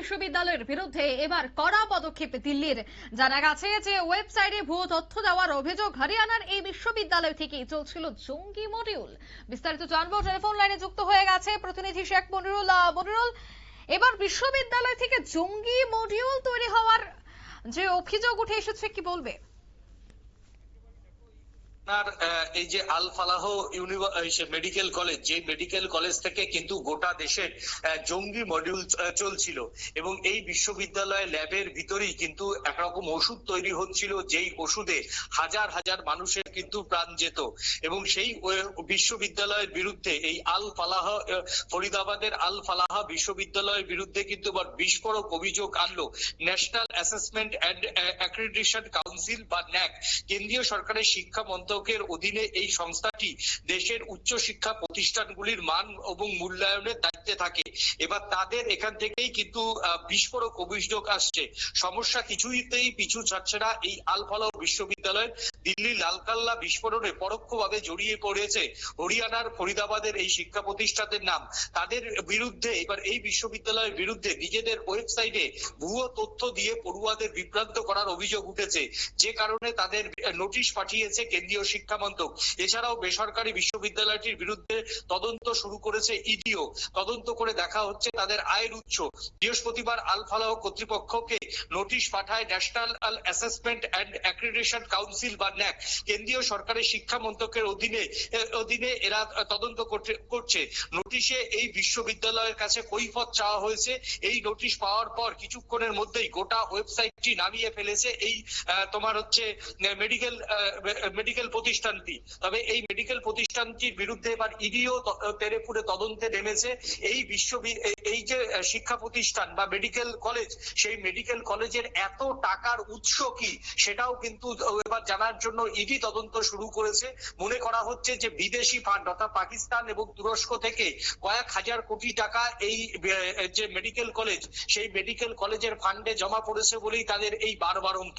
বিশ্ববিদ্যালয়ের বিরুদ্ধে এবার কড়া পদক্ষেপ দিল্লির। জানা গেছে যে ওয়েবসাইটে ভুয়ো তথ্য দেওয়ার অভিযোগ হরিয়ানার এই বিশ্ববিদ্যালয় থেকে চলছিল জঙ্গি মডিউল। বিস্তারিত জানব, টেলিফোন লাইনে যুক্ত হয়ে গেছে প্রতিনিধি শেখ মনিরুল। মনিরুল, এবার বিশ্ববিদ্যালয় থেকে জঙ্গি মডিউল তৈরি হওয়ার যে অভিযোগ উঠে এসেছে, কি বলবে? আপনার এই যে আল ফালাহ মেডিকেল কলেজ যে মেডিকেল কলেজ থেকে কিন্তু গোটা দেশের জঙ্গি মডিউল চলছিল। এবং এই বিশ্ববিদ্যালয় ল্যাবের ভিতরেই কিন্তু একরকম ওষুধ তৈরি হচ্ছিল, যেই ওষুধে হাজার হাজার মানুষের কিন্তু প্রাণ যেত। এবং সেই বিশ্ববিদ্যালয়ের বিরুদ্ধে এই আল ফালাহ ফরিদাবাদের আল ফালাহ বিশ্ববিদ্যালয়ের বিরুদ্ধে কিন্তু বিস্ফোরক অভিযোগ আনলো। National assessment and accreditation council বা ন্যাক কেন্দ্রীয় সরকারের শিক্ষা মন্ত্রকের অধীনে এই সংস্থাটি দেশের উচ্চ শিক্ষা প্রতিষ্ঠানগুলির মান এবং মূল্যায়নের দায়িত্বে থাকে। এবার তাদের এখান থেকেই কিন্তু বিস্ফোরক অভিযোগ আসছে। সমস্যা কিছুতেই পিছু ছাড়ছে না এই আলফালাহ বিশ্ববিদ্যালয়ের দিল্লি লালকাল্লা বিস্ফোরণে পরোক্ষভাবে জড়িয়ে পড়েছে হরিয়ানার ফরিদাবাদের এই শিক্ষা প্রতিষ্ঠানের নাম। তাদের বিরুদ্ধে, এবার এই বিশ্ববিদ্যালয়ের বিরুদ্ধে নিজেদের ওয়েবসাইটে ভুয়ো তথ্য দিয়ে পড়ুয়াদের বিভ্রান্ত করার অভিযোগ উঠেছে। যে কারণে তাদের নোটিশ পাঠিয়েছে কেন্দ্রীয় শিক্ষা মন্ত্রক এছাড়াও বেসরকারি বিশ্ববিদ্যালয়টির বিরুদ্ধে তদন্ত শুরু করেছে ইডিও। তদন্ত করে দেখা হচ্ছে তাদের আয়ের উৎস। বৃহস্পতিবার আলফালাহ কর্তৃপক্ষকে নোটিশ পাঠায় national assessment and accreditation council বা ন্যাক। কেন্দ্রীয় সরকারের শিক্ষা মন্ত্রকের অধীনে অধীনে এরা তদন্ত করছে নোটিশে এই বিশ্ববিদ্যালয়ের কাছে কৈফত চাওয়া হয়েছে। এই নোটিশ পাওয়ার পর কিছুক্ষণের মধ্যেই গোটা ওয়েবসাইটটি নামিয়ে ফেলেছে। এই তোমার হচ্ছে মেডিকেল মেডিকেল প্রতিষ্ঠানটি। তবে এই মেডিকেল প্রতিষ্ঠানটির বিরুদ্ধে এবার ইডিও তেরেপুরে তদন্তে নেমেছে। এই বিশ্ব এই যে শিক্ষা প্রতিষ্ঠান বা মেডিকেল কলেজ সেই মেডিকেল কলেজের এত টাকার উৎস কি, সেটাও কিন্তু এবার জানার জন্য ইডি তদন্ত শুরু করেছে। মনে করা হচ্ছে যে বিদেশি ফান্ড অর্থাৎ পাকিস্তান এবং তুরস্ক থেকে কয়েক হাজার কোটি টাকা এই যে মেডিকেল কলেজ সেই মেডিকেল কলেজের ফান্ডে জমা পড়েছে বলেই তাদের এই বারবারন্ত।